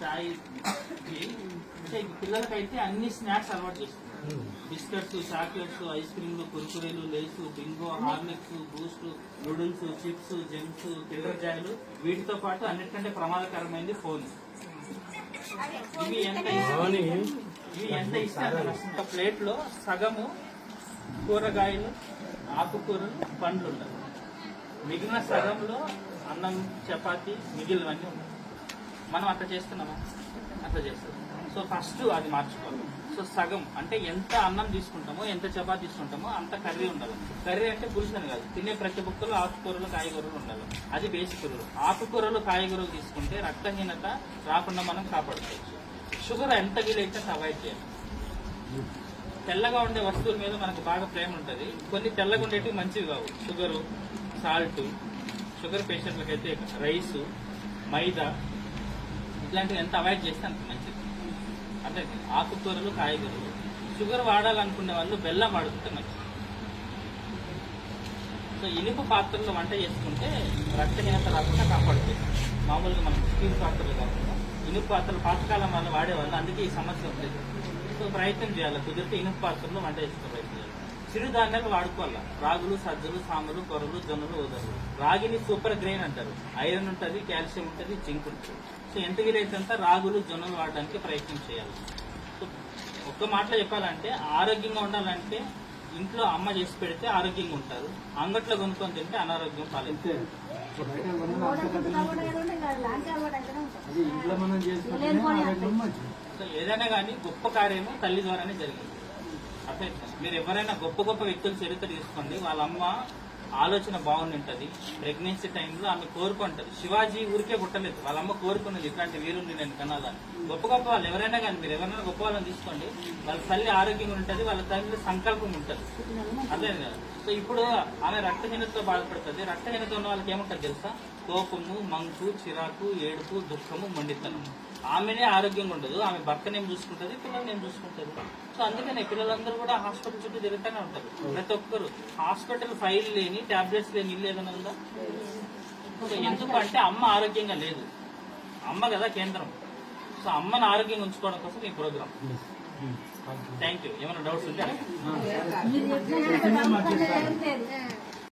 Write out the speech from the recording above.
స్థాయికి అంటే పిల్లలకైతే అన్ని స్నాక్స్ అలవాటు చేస్తున్నారు. బిస్కెట్స్ చాక్లెట్స్ ఐస్ క్రీమ్లు కుర్కురేలు Lay's Bingo Horlicks Boost noodles chips Gems Kinder జాయిలు. వీటితో పాటు అన్నిటికంటే ప్రమాదకరమైనది ఫోన్. ఇవి ఎంత ఇష్టం? ఇవి ఎంత ఇష్టం? ఒక ప్లేట్లో సగము కూరగాయలు ఆకుకూరలు పండ్లు ఉంటాయి. మిగిలిన సగంలో అన్నం చపాతి మిగిలినవన్నీ ఉన్నాయి మనం అట్లా చేస్తున్నామా? అట్లా చేస్తున్నాం సో ఫస్ట్ అది మార్చుకోవాలి. సో సగం అంటే ఎంత అన్నం తీసుకుంటామో ఎంత చపాతి తీసుకుంటామో అంత కర్రీ ఉండాలి. కర్రీ అంటే పురుషులని కాదు తినే ప్రతి ఒక్కరు ఆకుకూరలు కాయగూరలు ఉండాలి. అది బేసిక్ రూల్ ఆకుకూరలు కాయగూరలు తీసుకుంటే రక్తహీనత రాకుండా మనం కాపాడుకోవచ్చు. షుగర్ ఎంత వీలైతే అవాయిడ్ చేయాలి. తెల్లగా ఉండే వస్తువుల మీద మనకు బాగా ప్రేమ ఉంటుంది. కొన్ని తెల్లగా ఉండేవి మంచివి కావు. షుగరు సాల్ట్ షుగర్ పేషెంట్లకైతే రైసు మైదా ఇట్లాంటివి ఎంత అవాయిడ్ చేస్తే అంత మంచిది. అంటే ఆకుకూరలు కాయగూరలు. షుగర్ వాడాలనుకునే వాళ్ళు బెల్లం వాడుకుంటే మంచిది. సో ఇనుప పాత్రలో వంట చేసుకుంటే రక్తహీనత రాకుండా కాపాడుతుంది. మామూలుగా మనం స్టీల్ పాత్రలు కాకుండా ఇనుప పాత్రలు పాతకాలం వల్ల వాడేవాళ్ళు అందుకే ఈ సమస్య ఉంటుంది సో ప్రయత్నం చేయాలి. కుదిరితే ఇనుప పాత్రలో వంట చేసుకునే ప్రయత్నం చేయాలి చిరుధాన్యాలు వాడుకోవాలి. రాగులు సజ్జలు సామలు కొరలు జొన్నలు ఓదలు రాగిని సూపర్ గ్రెయిన్ అంటారు. ఐరన్ ఉంటుంది కాల్షియం ఉంటుంది జింక్ ఉంటుంది. సో ఎంత వీలైతే రాగులు జొన్నలు వాడడానికి ప్రయత్నం చేయాలి. సో ఒక్క మాటలో చెప్పాలంటే ఆరోగ్యంగా ఉండాలంటే ఇంట్లో అమ్మ చేసి పెడితే ఆరోగ్యంగా ఉంటారు. అంగట్లో కొనుక్కొని తింటే అనారోగ్యం సో ఏదైనా కానీ గొప్ప కార్యము తల్లి ద్వారానే జరిగింది. అంటే మీరు ఎవరైనా గొప్ప గొప్ప వ్యక్తుల చరిత్ర తీసుకోండి వాళ్ళ అమ్మ ఆలోచన బాగుంటుంది ప్రెగ్నెన్సీ టైంలో ఆమె కోరుకుంటుంది. శివాజీ ఊరికే పుట్టలేదు. వాళ్ళ అమ్మ కోరుకున్నది ఇట్లాంటి వీరుని నేను కనాలని. గొప్ప గొప్ప వాళ్ళు ఎవరైనా కానీ మీరు ఎవరైనా గొప్ప వాళ్ళని తీసుకోండి. వాళ్ళ తల్లి ఆరోగ్యంగా ఉంటుంది వాళ్ళ తల్లి సంకల్పం ఉంటుంది. అదే కదా? సో ఇప్పుడు ఆమె రక్తహీనతతో బాధపడుతుంది. రక్తహీనత ఉన్న వాళ్ళకి ఏముంటది తెలుసా? కోపము మంకు చిరాకు ఏడుపు దుఃఖము మొండితనం. ఆమెనే ఆరోగ్యంగా ఉండదు. ఆమె భర్తనేం చూసుకుంటుంది? పిల్లల్ని ఏం చూసుకుంటది? సో అందుకనే పిల్లలందరూ కూడా హాస్పిటల్ చుట్టూ తిరుగుతూనే ఉంటారు. ప్రతి ఒక్కరు. హాస్పిటల్ ఫైల్ లేని టాబ్లెట్స్ లేని ఇల్లు ఏదైనా ఉందా? సో ఎందుకు అంటే అమ్మ ఆరోగ్యంగా లేదు. అమ్మ కదా కేంద్రం. సో అమ్మని ఆరోగ్యంగా ఉంచుకోవడం కోసం ఈ ప్రోగ్రామ్ థ్యాంక్ యూ ఏమైనా డౌట్స్ ఉంటే